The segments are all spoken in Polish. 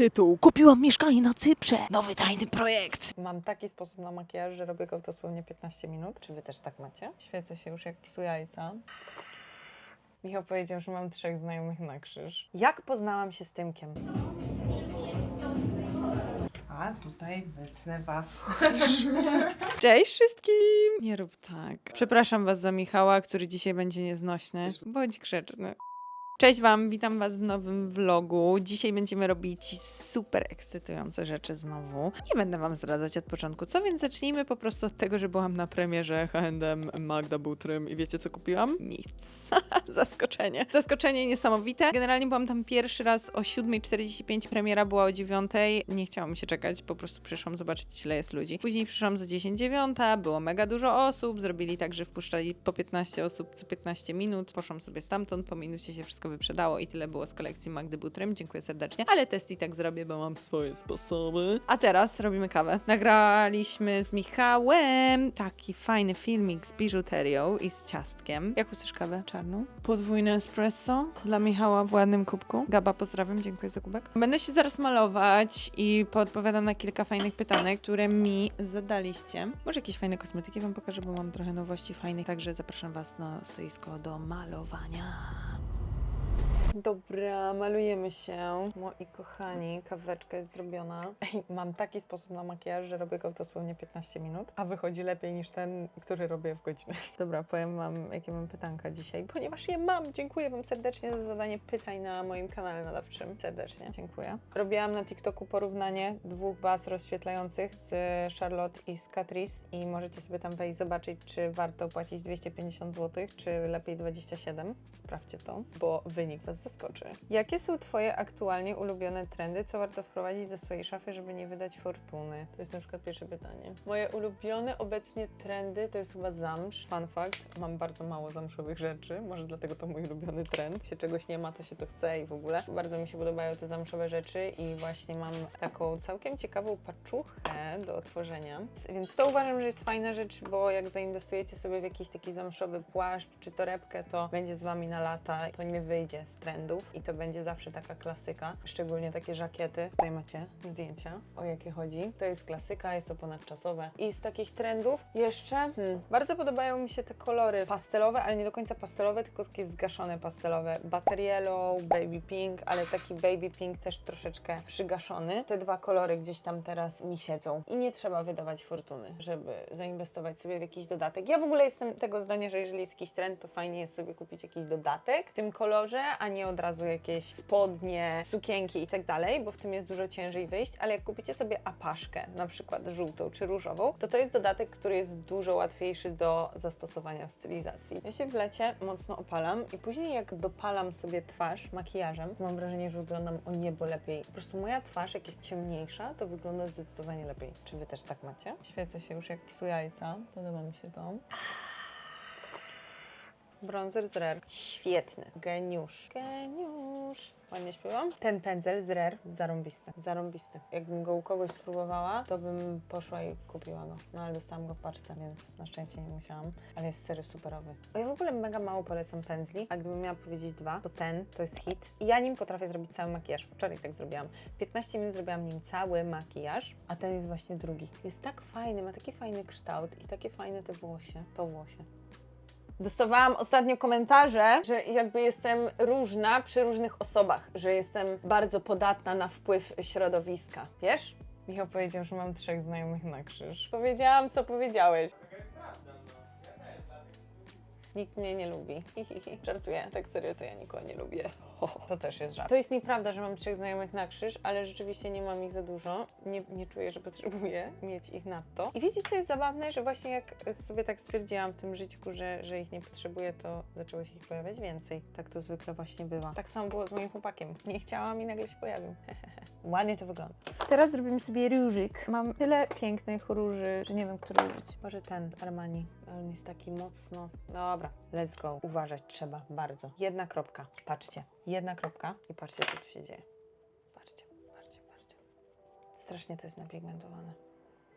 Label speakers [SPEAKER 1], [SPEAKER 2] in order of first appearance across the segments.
[SPEAKER 1] Tytuł Kupiłam mieszkanie na Cyprze. Nowy tajny projekt.
[SPEAKER 2] Mam taki sposób na makijaż, że robię go w dosłownie 15 minut. Czy wy też tak macie? Świecę się już jak psu jajca. Michał powiedział, że mam trzech znajomych na krzyż. Jak poznałam się z Tymkiem?
[SPEAKER 3] A tutaj wytnę was.
[SPEAKER 2] Cześć wszystkim! Nie rób tak. Przepraszam was za Michała, który dzisiaj będzie nieznośny. Bądź grzeczny. Cześć Wam, witam Was w nowym vlogu. Dzisiaj będziemy robić super ekscytujące rzeczy znowu. Nie będę Wam zdradzać od początku, co więc zacznijmy po prostu od tego, że byłam na premierze H&M Magda Butrym i wiecie co kupiłam? Nic. Zaskoczenie. Zaskoczenie niesamowite. Generalnie byłam tam pierwszy raz o 7.45, premiera była o 9.00. Nie chciało mi się czekać, po prostu przyszłam zobaczyć ile jest ludzi. Później przyszłam za 10.09, było mega dużo osób, zrobili tak, że wpuszczali po 15 osób co 15 minut. Poszłam sobie stamtąd, po minucie się wszystko wyprzedało i tyle było z kolekcji Magdy Butrym. Dziękuję serdecznie. Ale test i tak zrobię, bo mam swoje sposoby. A teraz robimy kawę. Nagraliśmy z Michałem taki fajny filmik z biżuterią i z ciastkiem. Jak chcesz kawę czarną? Podwójne espresso dla Michała w ładnym kubku. Gaba, pozdrawiam, dziękuję za kubek. Będę się zaraz malować i podpowiadam na kilka fajnych pytanek, które mi zadaliście. Może jakieś fajne kosmetyki wam pokażę, bo mam trochę nowości fajnych, także zapraszam was na stoisko do malowania. Dobra, malujemy się. Moi kochani, kaweczka jest zrobiona. Ej, mam taki sposób na makijaż, że robię go w dosłownie 15 minut, a wychodzi lepiej niż ten, który robię w godzinę. Dobra, powiem wam, jakie mam pytanka dzisiaj, ponieważ je mam. Dziękuję wam serdecznie za zadanie pytań na moim kanale nadawczym. Serdecznie, dziękuję. Robiłam na TikToku porównanie dwóch baz rozświetlających z Charlotte i z Catrice i możecie sobie tam wejść zobaczyć, czy warto płacić 250 zł, czy lepiej 27. Sprawdźcie to, bo wynik was zaskoczy. Jakie są Twoje aktualnie ulubione trendy? Co warto wprowadzić do swojej szafy, żeby nie wydać fortuny? To jest na przykład pierwsze pytanie. Moje ulubione obecnie trendy to jest chyba zamsz. Fun fact, mam bardzo mało zamszowych rzeczy, może dlatego to mój ulubiony trend. Się czegoś nie ma, to się to chce i w ogóle. Bardzo mi się podobają te zamszowe rzeczy i właśnie mam taką całkiem ciekawą paczuchę do otworzenia. Więc to uważam, że jest fajna rzecz, bo jak zainwestujecie sobie w jakiś taki zamszowy płaszcz czy torebkę, to będzie z Wami na lata, to nie wyjdzie z trendów i to będzie zawsze taka klasyka, szczególnie takie żakiety. Tutaj macie zdjęcia, o jakie chodzi. To jest klasyka, jest to ponadczasowe. I z takich trendów jeszcze hmm, bardzo podobają mi się te kolory pastelowe, ale nie do końca pastelowe, tylko takie zgaszone pastelowe. Butter yellow, baby pink, ale taki baby pink też troszeczkę przygaszony. Te dwa kolory gdzieś tam teraz mi siedzą. I nie trzeba wydawać fortuny, żeby zainwestować sobie w jakiś dodatek. Ja w ogóle jestem tego zdania, że jeżeli jest jakiś trend, to fajnie jest sobie kupić jakiś dodatek w tym kolorze, a nie od razu jakieś spodnie, sukienki i tak dalej, bo w tym jest dużo ciężej wyjść, ale jak kupicie sobie apaszkę, na przykład żółtą czy różową, to to jest dodatek, który jest dużo łatwiejszy do zastosowania w stylizacji. Ja się w lecie mocno opalam i później jak dopalam sobie twarz makijażem, mam wrażenie, że wyglądam o niebo lepiej. Po prostu moja twarz, jak jest ciemniejsza, to wygląda zdecydowanie lepiej. Czy wy też tak macie? Świecę się już jak psu jajca. Podoba mi się to. Bronzer z Rare. Świetny. Geniusz. Geniusz. Ładnie śpiewam. Ten pędzel z Rare. Zarąbisty. Zarąbisty. Jakbym go u kogoś spróbowała, to bym poszła i kupiła go. No ale dostałam go w paczce, więc na szczęście nie musiałam. Ale jest serio superowy. Bo ja w ogóle mega mało polecam pędzli, a gdybym miała powiedzieć dwa, to ten to jest hit. I ja nim potrafię zrobić cały makijaż. Wczoraj tak zrobiłam. 15 minut zrobiłam nim cały makijaż, a ten jest właśnie drugi. Jest tak fajny, ma taki fajny kształt i takie fajne te włosie. To włosie. Dostawałam ostatnio komentarze, że jakby jestem różna przy różnych osobach, że jestem bardzo podatna na wpływ środowiska. Wiesz? Michał powiedział, że mam trzech znajomych na krzyż. Powiedziałam, co powiedziałeś. Nikt mnie nie lubi. Hi, hi, hi. Żartuję, tak serio to ja nikogo nie lubię. To też jest żart. To jest nieprawda, że mam trzech znajomych na krzyż, ale rzeczywiście nie mam ich za dużo. Nie, nie czuję, że potrzebuję mieć ich nadto. I wiecie, co jest zabawne? Że właśnie jak sobie tak stwierdziłam w tym życiu, że, że ich nie potrzebuję, to zaczęło się ich pojawiać więcej. Tak to zwykle właśnie bywa. Tak samo było z moim chłopakiem. Nie chciałam i nagle się pojawił. Ładnie to wygląda. Teraz zrobimy sobie różyk. Mam tyle pięknych róży, że nie wiem, który użyć. Może ten Armani, ale on jest taki mocno. Dobra, let's go. Uważać trzeba bardzo. Jedna kropka. Patrzcie. Jedna kropka i patrzcie, co tu się dzieje. Patrzcie, patrzcie, patrzcie. Strasznie to jest napigmentowane.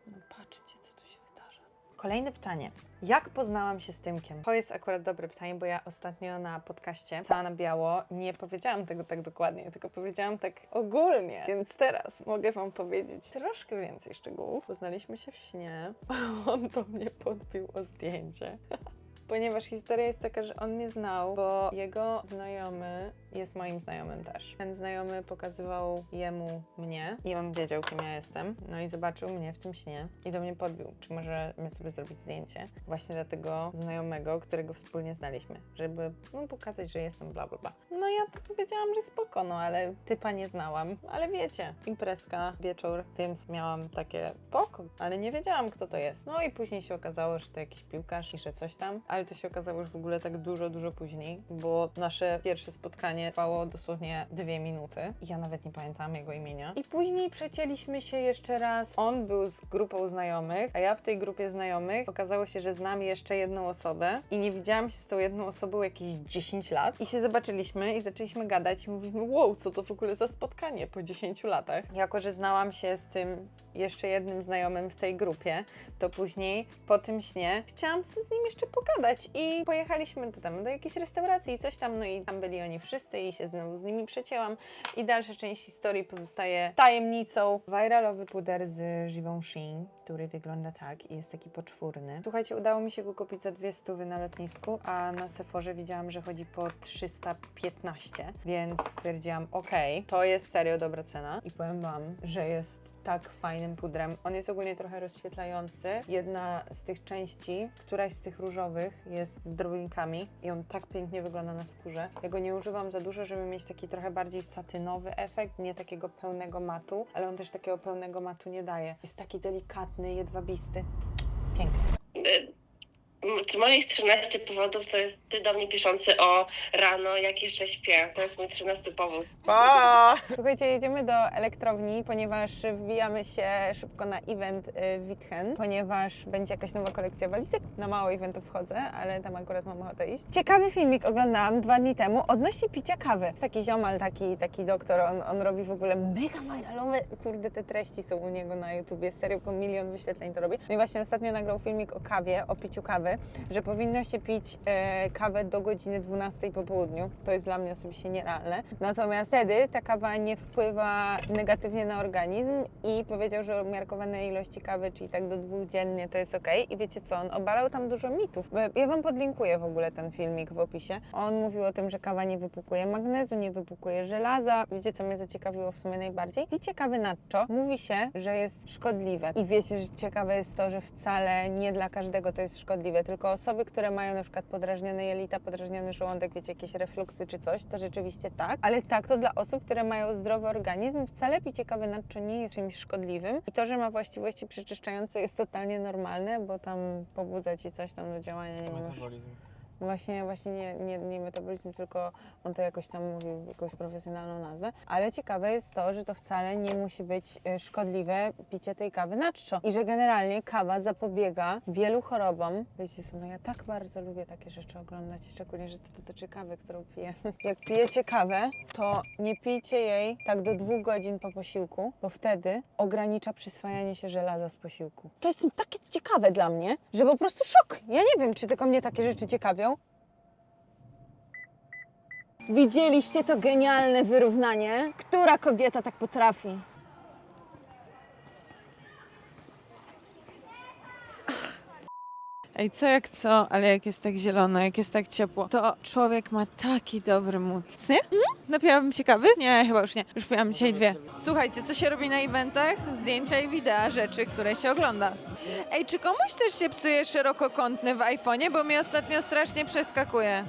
[SPEAKER 2] No patrzcie, co tu się wydarza. Kolejne pytanie. Jak poznałam się z Tymkiem? To jest akurat dobre pytanie, bo ja ostatnio na podcaście Cała na Biało nie powiedziałam tego tak dokładnie, tylko powiedziałam tak ogólnie. Więc teraz mogę Wam powiedzieć troszkę więcej szczegółów. Poznaliśmy się w śnie. On do mnie podbił o zdjęcie. Ponieważ historia jest taka, że on mnie znał, bo jego znajomy jest moim znajomym też. Ten znajomy pokazywał jemu mnie i on wiedział, kim ja jestem. No i zobaczył mnie w tym śnie i do mnie podbił, czy możemy sobie zrobić zdjęcie właśnie dla tego znajomego, którego wspólnie znaliśmy, żeby no, pokazać, że jestem bla bla bla. No ja tak powiedziałam, że spoko, no ale typa nie znałam, ale wiecie, imprezka, wieczór, więc miałam takie spoko, ale nie wiedziałam, kto to jest. No i później się okazało, że to jakiś piłkarz i że coś tam, ale to się okazało już w ogóle tak dużo, dużo później, bo nasze pierwsze spotkanie trwało dosłownie dwie minuty ja nawet nie pamiętałam jego imienia. I później przecięliśmy się jeszcze raz. On był z grupą znajomych, a ja w tej grupie znajomych okazało się, że znam jeszcze jedną osobę i nie widziałam się z tą jedną osobą jakieś 10 lat i się zobaczyliśmy i zaczęliśmy gadać i mówimy, wow, co to w ogóle za spotkanie po 10 latach. Jako, że znałam się z tym jeszcze jednym znajomym w tej grupie, to później po tym śnie chciałam z nim jeszcze pogadać i pojechaliśmy do, tam, do jakiejś restauracji i coś tam, no i tam byli oni wszyscy i się znowu z nimi przecięłam i dalsza część historii pozostaje tajemnicą. Viralowy puder z Givenchy, który wygląda tak i jest taki poczwórny. Słuchajcie, udało mi się go kupić za dwie stówy na lotnisku, a na Sephorze widziałam, że chodzi po 315, więc stwierdziłam, okej, to jest serio dobra cena i powiem Wam, że jest tak fajnym pudrem. On jest ogólnie trochę rozświetlający. Jedna z tych części, któraś z tych różowych jest z drobinkami i on tak pięknie wygląda na skórze. Ja go nie używam za dużo, żeby mieć taki trochę bardziej satynowy efekt, nie takiego pełnego matu, ale on też takiego pełnego matu nie daje. Jest taki delikatny, jedwabisty. Piękny.
[SPEAKER 4] Z moich 13 powodów to jest ty do mnie piszący o rano, jak jeszcze śpię. To jest mój 13 powód.
[SPEAKER 3] Pa!
[SPEAKER 2] Słuchajcie, jedziemy do elektrowni, ponieważ wbijamy się szybko na event y, w Witchen, ponieważ będzie jakaś nowa kolekcja walizek. Na mało eventów wchodzę, ale tam akurat mam ochotę iść. Ciekawy filmik oglądałam dwa dni temu odnośnie picia kawy. Jest taki ziomal, taki, taki doktor, on, on robi w ogóle mega viralowe, kurde, te treści są u niego na YouTubie, serio po milion wyświetleń to robi. No i właśnie ostatnio nagrał filmik o kawie, o piciu kawy, że powinno się pić e, kawę do godziny 12 po południu. To jest dla mnie osobiście nierealne. Natomiast wtedy ta kawa nie wpływa negatywnie na organizm i powiedział, że umiarkowane ilości kawy, czyli tak do dwóch dziennie, to jest ok. I wiecie co, on obalał tam dużo mitów. Ja Wam podlinkuję w ogóle ten filmik w opisie. On mówił o tym, że kawa nie wypukuje magnezu, nie wypukuje żelaza. Wiecie, co mnie zaciekawiło w sumie najbardziej? Picie kawy natto mówi się, że jest szkodliwe. I wiecie, że ciekawe jest to, że wcale nie dla każdego to jest szkodliwe, tylko osoby, które mają na przykład podrażnione jelita, podrażniony żołądek, wiecie, jakieś refluksy czy coś, to rzeczywiście tak. Ale tak, to dla osób, które mają zdrowy organizm, wcale picie kawy natto nie jest czymś szkodliwym. I to, że ma właściwości przeczyszczające jest totalnie normalne, bo tam pobudza ci coś tam do działania, nie już Właśnie, właśnie nie, nie, nie metabolizm, tylko on to jakoś tam mówił, jakąś profesjonalną nazwę. Ale ciekawe jest to, że to wcale nie musi być e, szkodliwe picie tej kawy na czczo. I że generalnie kawa zapobiega wielu chorobom. Wiecie co, no ja tak bardzo lubię takie rzeczy oglądać, szczególnie, że to dotyczy kawy, którą piję. Jak pijecie kawę, to nie pijcie jej tak do dwóch godzin po posiłku, bo wtedy ogranicza przyswajanie się żelaza z posiłku. To jest takie ciekawe dla mnie, że po prostu szok. Ja nie wiem, czy tylko mnie takie rzeczy ciekawią, Widzieliście to genialne wyrównanie? Która kobieta tak potrafi? Ej, co jak co, ale jak jest tak zielono, jak jest tak ciepło, to człowiek ma taki dobry mód. Nie? Mm? Napiłabym się kawy? Nie, chyba już nie. Już piłam dzisiaj dwie. Słuchajcie, co się robi na eventach? Zdjęcia i wideo rzeczy, które się ogląda. Ej, czy komuś też się psuje szerokokątny w iPhone'ie? Bo mi ostatnio strasznie przeskakuje.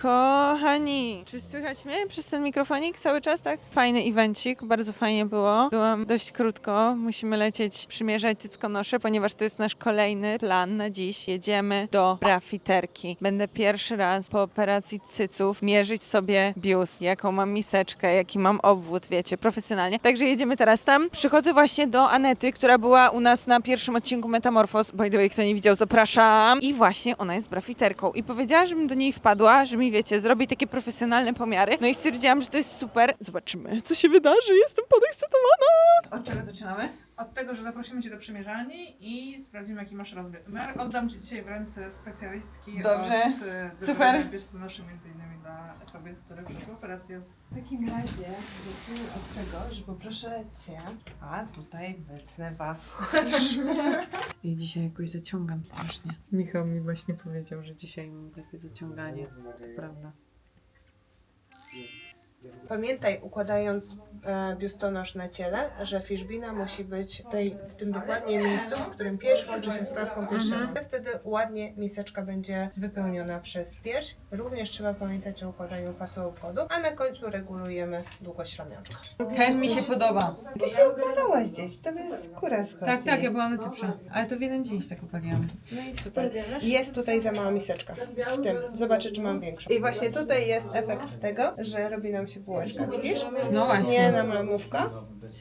[SPEAKER 2] Kochani, czy słychać mnie przez ten mikrofonik cały czas, tak? Fajny evencik, bardzo fajnie było. Byłam dość krótko, musimy lecieć przymierzać cyckonosze, ponieważ to jest nasz kolejny plan na dziś. Jedziemy do brafiterki. Będę pierwszy raz po operacji cyców mierzyć sobie biust, jaką mam miseczkę, jaki mam obwód, wiecie, profesjonalnie. Także jedziemy teraz tam. Przychodzę właśnie do Anety, która była u nas na pierwszym odcinku Metamorfos. By the way, kto nie widział, zapraszam. I właśnie ona jest brafiterką. I powiedziała, żebym do niej wpadła, że mi, wiecie, zrobi takie profesjonalne pomiary. No i stwierdziłam, że to jest super. Zobaczymy, co się wydarzy. Jestem podekscytowana. Od czego zaczynamy?
[SPEAKER 5] Od tego, że zaprosimy Cię do przymierzalni i sprawdzimy, jaki masz rozmiar. Oddam Ci dzisiaj w ręce specjalistki
[SPEAKER 2] Dobrze.
[SPEAKER 5] od e,
[SPEAKER 2] Super.
[SPEAKER 5] biustonoszy między innymi dla kobiet, które przeszły operację.
[SPEAKER 3] W takim razie zacznijmy od tego, że poproszę Cię, a tutaj wytnę Was.
[SPEAKER 2] I dzisiaj jakoś zaciągam strasznie. Michał mi właśnie powiedział, że dzisiaj mam takie zaciąganie. To prawda.
[SPEAKER 3] Pamiętaj, układając e, biustonosz na ciele, że fiszbina musi być tej, w tym dokładnie miejscu, w którym pierś łączy się z klatką piersiową. Wtedy ładnie miseczka będzie wypełniona przez pierś. Również trzeba pamiętać o układaniu pasu obwodu, a na końcu regulujemy długość ramionczka.
[SPEAKER 2] Ten mi się podoba.
[SPEAKER 3] Ty się układałaś gdzieś, to jest skóra schodzi.
[SPEAKER 2] Tak, tak, ja byłam na Cyprze. Ale to w jeden dzień się tak upaliłam.
[SPEAKER 3] No i super. Jest tutaj za mała miseczka. W tym. Zobaczę, czy mam większą. I właśnie tutaj jest efekt tego, że robi nam się bułeczka. Widzisz?
[SPEAKER 2] No
[SPEAKER 3] Nie
[SPEAKER 2] właśnie.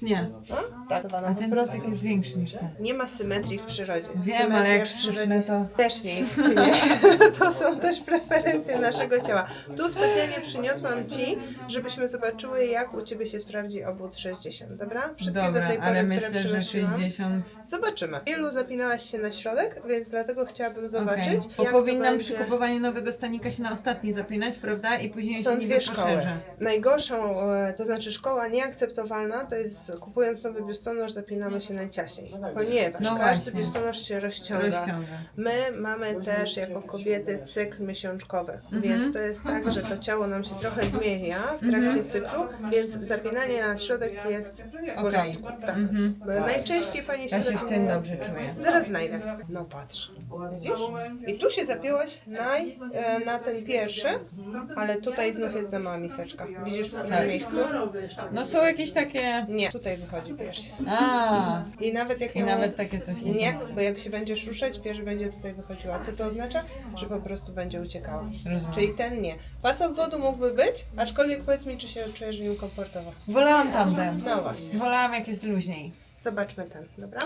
[SPEAKER 2] Nie.
[SPEAKER 3] No, tak,
[SPEAKER 2] A ten
[SPEAKER 3] prostu.
[SPEAKER 2] cyk jest większy niż ten.
[SPEAKER 3] Nie ma symetrii w przyrodzie.
[SPEAKER 2] Wiem,
[SPEAKER 3] Symetria
[SPEAKER 2] ale jak
[SPEAKER 3] w
[SPEAKER 2] sztuczne to...
[SPEAKER 3] też nie istnieje. To są też preferencje naszego ciała. Tu specjalnie przyniosłam Ci, żebyśmy zobaczyły, jak u Ciebie się sprawdzi obwód 60, dobra? Wszystkie do
[SPEAKER 2] Dobra,
[SPEAKER 3] tej pory,
[SPEAKER 2] ale
[SPEAKER 3] które
[SPEAKER 2] myślę, że
[SPEAKER 3] przynosiłam.
[SPEAKER 2] 60...
[SPEAKER 3] Zobaczymy. Wielu zapinałaś się na środek, więc dlatego chciałabym zobaczyć,
[SPEAKER 2] Okej. Bo
[SPEAKER 3] jak to
[SPEAKER 2] powinnam
[SPEAKER 3] będzie.
[SPEAKER 2] przy kupowaniu nowego stanika się na ostatni zapinać, prawda? I później
[SPEAKER 3] Są
[SPEAKER 2] się
[SPEAKER 3] dwie szkoły.
[SPEAKER 2] poszerza.
[SPEAKER 3] Najgorszą, e, to znaczy szkoła nieakceptowalna, to jest kupując nowy biustonosz zapinamy się najciaśniej, ponieważ
[SPEAKER 2] No
[SPEAKER 3] każdy
[SPEAKER 2] właśnie.
[SPEAKER 3] biustonosz się rozciąga.
[SPEAKER 2] Rozciąga.
[SPEAKER 3] My mamy też jako kobiety cykl miesiączkowy,
[SPEAKER 2] Mhm.
[SPEAKER 3] więc to jest tak, że to ciało nam się trochę zmienia w trakcie cyklu, więc zapinanie na środek jest w porządku. Tak.
[SPEAKER 2] Mhm.
[SPEAKER 3] Najczęściej pani się
[SPEAKER 2] Ja się w tym dobrze czuję.
[SPEAKER 3] Zaraz znajdę. No patrz. Widzisz? I tu się zapięłaś naj, e, na ten pierwszy, ale tutaj znów jest za mała miseczka. Widzisz w którym
[SPEAKER 2] Tak.
[SPEAKER 3] miejscu?
[SPEAKER 2] No są jakieś takie...
[SPEAKER 3] Nie, tutaj wychodzi pierś.
[SPEAKER 2] A,
[SPEAKER 3] I nawet jak
[SPEAKER 2] i nawet takie coś nie.
[SPEAKER 3] Nie, bo jak się będziesz ruszać, pierś będzie tutaj wychodziła. Co to oznacza? Że po prostu będzie uciekała.
[SPEAKER 2] Rozumiem.
[SPEAKER 3] Czyli ten nie. Pas obwodu mógłby być, aczkolwiek powiedz mi, czy się czujesz w nim komfortowo.
[SPEAKER 2] Wolałam tamten.
[SPEAKER 3] No właśnie.
[SPEAKER 2] Wolałam jak jest luźniej.
[SPEAKER 3] Zobaczmy ten, dobra?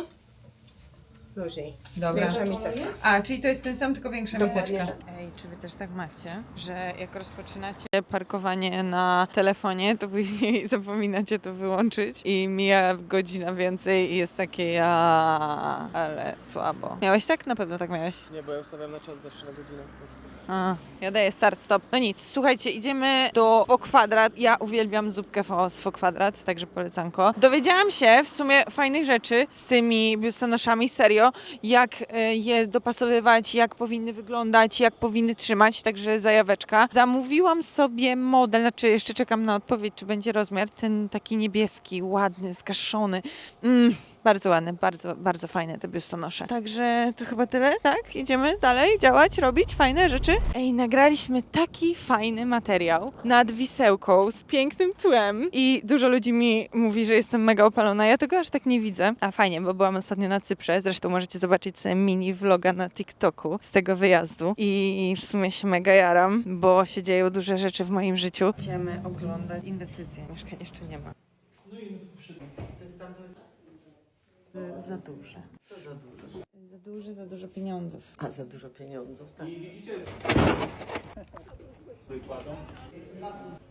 [SPEAKER 3] Luźniej.
[SPEAKER 2] Dobra.
[SPEAKER 3] Większa miseczka.
[SPEAKER 2] A, czyli to jest ten sam, tylko większa
[SPEAKER 3] Dokładnie
[SPEAKER 2] miseczka. Ej, czy wy też tak macie, że jak rozpoczynacie parkowanie na telefonie, to później zapominacie to wyłączyć i mija godzina więcej i jest takie ja, ale słabo. Miałeś tak? Na pewno tak miałeś.
[SPEAKER 6] Nie, bo ja ustawiam na czas zawsze na godzinę.
[SPEAKER 2] A, ja daję start, stop. No nic, słuchajcie, idziemy do Fo Kwadrat. Ja uwielbiam zupkę fo z także polecanko. Dowiedziałam się w sumie fajnych rzeczy z tymi biustonoszami, serio, jak e, je dopasowywać, jak powinny wyglądać, jak powinny trzymać, także zajaweczka. Zamówiłam sobie model, znaczy jeszcze czekam na odpowiedź, czy będzie rozmiar, ten taki niebieski, ładny, zgaszony. Mm. Bardzo ładne, bardzo, bardzo fajne te biustonosze. Także to chyba tyle, tak? Idziemy dalej działać, robić fajne rzeczy. Ej, nagraliśmy taki fajny materiał nad Wisełką z pięknym tłem i dużo ludzi mi mówi, że jestem mega opalona. Ja tego aż tak nie widzę. A fajnie, bo byłam ostatnio na Cyprze. Zresztą możecie zobaczyć sobie mini vloga na TikToku z tego wyjazdu. I w sumie się mega jaram, bo się dzieją duże rzeczy w moim życiu. Idziemy oglądać inwestycje. Mieszkań jeszcze nie ma. Za duże. Za duże, za dużo pieniądzów.
[SPEAKER 7] A za dużo pieniądzów, tak.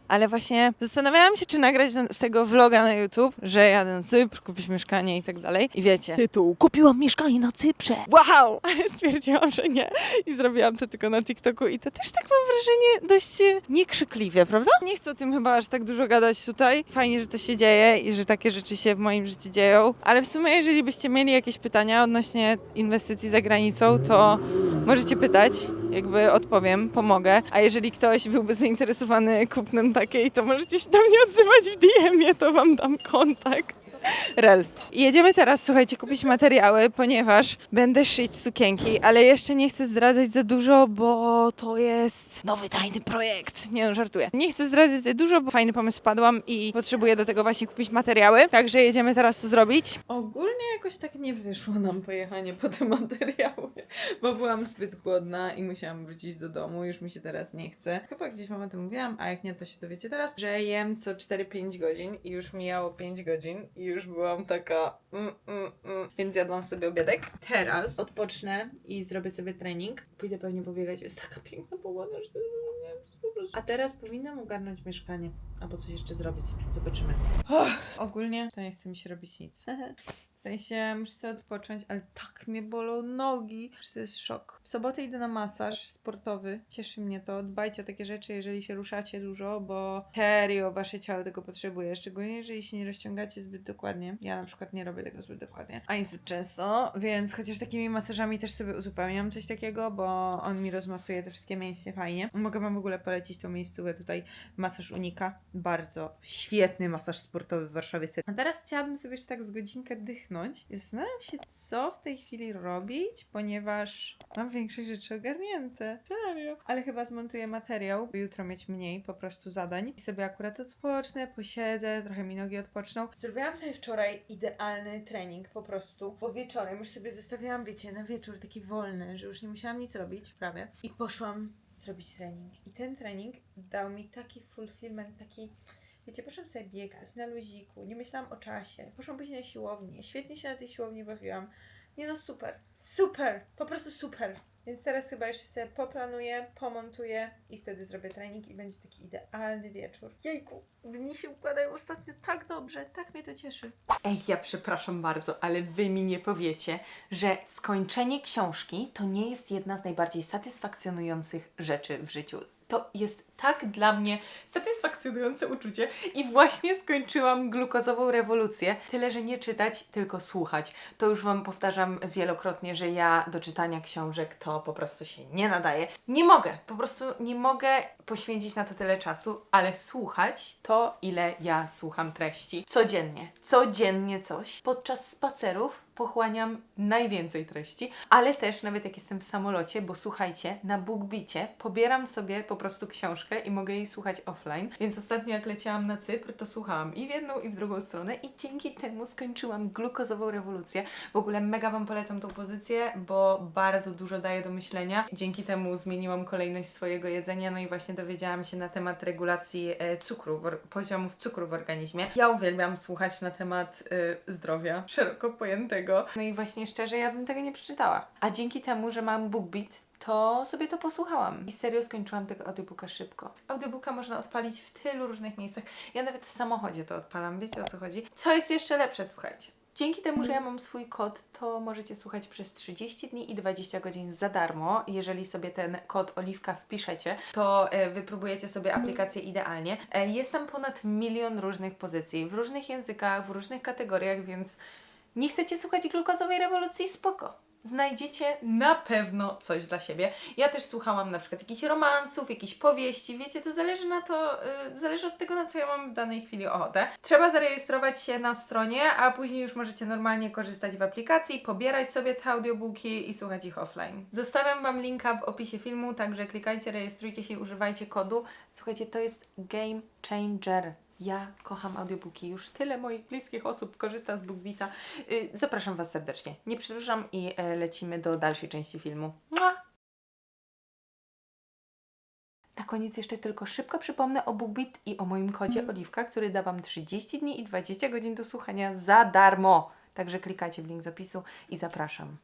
[SPEAKER 2] Ale właśnie zastanawiałam się, czy nagrać na- z tego vloga na YouTube, że jadę na Cypr, kupić mieszkanie i tak dalej. I wiecie,
[SPEAKER 1] Tytuł. Kupiłam mieszkanie na Cyprze.
[SPEAKER 2] wow! Ale stwierdziłam, że nie. I zrobiłam to tylko na TikToku i to też tak mam wrażenie dość e, niekrzykliwie, prawda? Nie chcę o tym chyba aż tak dużo gadać tutaj. Fajnie, że to się dzieje i że takie rzeczy się w moim życiu dzieją. Ale w sumie, jeżeli byście mieli jakieś pytania odnośnie inwestycji za granicą, to możecie pytać. Jakby odpowiem, pomogę. A jeżeli ktoś byłby zainteresowany kupnem takiej, to możecie się do mnie odzywać w DM-ie, to wam dam kontakt. Rel. Jedziemy teraz, słuchajcie, kupić materiały, ponieważ będę szyć sukienki, ale jeszcze nie chcę zdradzać za dużo, bo to jest nowy tajny projekt. Nie no, żartuję. Nie chcę zdradzać za dużo, bo fajny pomysł padłam i potrzebuję do tego właśnie kupić materiały, także jedziemy teraz to zrobić. Ogólnie jakoś tak nie wyszło nam pojechanie po te materiały, bo byłam zbyt głodna i musiałam wrócić do domu, już mi się teraz nie chce. Chyba gdzieś wam o tym mówiłam, a jak nie, to się dowiecie teraz, że jem co 4-5 godzin i już mijało 5 godzin i już byłam taka mm, mm, mm. więc jadłam sobie obiadek. Teraz odpocznę i zrobię sobie trening. Pójdę pewnie pobiegać, jest taka piękna pogoda, że to
[SPEAKER 8] jest po prostu... A teraz powinnam ogarnąć mieszkanie. Albo coś jeszcze zrobić. Zobaczymy. ogólnie to nie chce mi się robić nic. W sensie muszę sobie odpocząć, ale tak mnie bolą nogi, że to jest szok. W sobotę idę na masaż sportowy. Cieszy mnie to. Dbajcie o takie rzeczy, jeżeli się ruszacie dużo, bo serio wasze ciało tego potrzebuje. Szczególnie jeżeli się nie rozciągacie zbyt dokładnie. Ja na przykład nie robię tego zbyt dokładnie, ani zbyt często, więc chociaż takimi masażami też sobie uzupełniam coś takiego, bo on mi rozmasuje te wszystkie mięśnie fajnie. Mogę wam w ogóle polecić tą miejscówkę tutaj masaż Unika. Bardzo świetny masaż sportowy w Warszawie. A teraz chciałabym sobie jeszcze tak z godzinkę dychnąć i zastanawiam się, co w tej chwili robić, ponieważ mam większość rzeczy ogarnięte. Serio. Ale chyba zmontuję materiał, by jutro mieć mniej po prostu zadań i sobie akurat odpocznę, posiedzę, trochę mi nogi odpoczną. Zrobiłam sobie wczoraj idealny trening po prostu, bo wieczorem już sobie zostawiałam, wiecie, na wieczór taki wolny, że już nie musiałam nic robić prawie i poszłam zrobić trening. I ten trening dał mi taki fulfillment, taki Wiecie, poszłam sobie biegać na luziku, nie myślałam o czasie. Poszłam później na siłownię. Świetnie się na tej siłowni bawiłam. Nie no, super. Super. Po prostu super. Więc teraz chyba jeszcze sobie poplanuję, pomontuję i wtedy zrobię trening i będzie taki idealny wieczór. Jejku, dni się układają ostatnio tak dobrze, tak mnie to cieszy.
[SPEAKER 2] Ej, ja przepraszam bardzo, ale wy mi nie powiecie, że skończenie książki to nie jest jedna z najbardziej satysfakcjonujących rzeczy w życiu. To jest tak dla mnie satysfakcjonujące uczucie i właśnie skończyłam glukozową rewolucję. Tyle, że nie czytać, tylko słuchać. To już Wam powtarzam wielokrotnie, że ja do czytania książek to po prostu się nie nadaje. Nie mogę, po prostu nie mogę poświęcić na to tyle czasu, ale słuchać to, ile ja słucham treści codziennie. Codziennie coś. Podczas spacerów pochłaniam najwięcej treści, ale też nawet jak jestem w samolocie, bo słuchajcie, na BookBicie pobieram sobie po prostu książkę i mogę jej słuchać offline, więc ostatnio jak leciałam na Cypr, to słuchałam i w jedną i w drugą stronę i dzięki temu skończyłam glukozową rewolucję. W ogóle mega Wam polecam tą pozycję, bo bardzo dużo daje do myślenia. Dzięki temu zmieniłam kolejność swojego jedzenia, no i właśnie dowiedziałam się na temat regulacji e, cukru, poziomów cukru w organizmie. Ja uwielbiam słuchać na temat e, zdrowia szeroko pojętego. No i właśnie szczerze, ja bym tego nie przeczytała. A dzięki temu, że mam BookBeat, to sobie to posłuchałam. I serio skończyłam tego audiobooka szybko. Audiobooka można odpalić w tylu różnych miejscach. Ja nawet w samochodzie to odpalam, wiecie o co chodzi? Co jest jeszcze lepsze, słuchajcie. Dzięki temu, że ja mam swój kod, to możecie słuchać przez 30 dni i 20 godzin za darmo. Jeżeli sobie ten kod Oliwka wpiszecie, to e, wypróbujecie sobie aplikację idealnie. E, jest tam ponad milion różnych pozycji, w różnych językach, w różnych kategoriach, więc nie chcecie słuchać glukozowej rewolucji? Spoko. Znajdziecie na pewno coś dla siebie. Ja też słuchałam na przykład jakichś romansów, jakichś powieści. Wiecie, to zależy na to, y, zależy od tego, na co ja mam w danej chwili ochotę. Trzeba zarejestrować się na stronie, a później już możecie normalnie korzystać w aplikacji, pobierać sobie te audiobooki i słuchać ich offline. Zostawiam Wam linka w opisie filmu, także klikajcie, rejestrujcie się używajcie kodu. Słuchajcie, to jest game changer. Ja kocham audiobooki. Już tyle moich bliskich osób korzysta z BookBeata. Yy, zapraszam Was serdecznie. Nie przedłużam i e, lecimy do dalszej części filmu. Mua! Na koniec jeszcze tylko szybko przypomnę o BookBeat i o moim kodzie Oliwka, który da Wam 30 dni i 20 godzin do słuchania za darmo. Także klikajcie w link z opisu i zapraszam.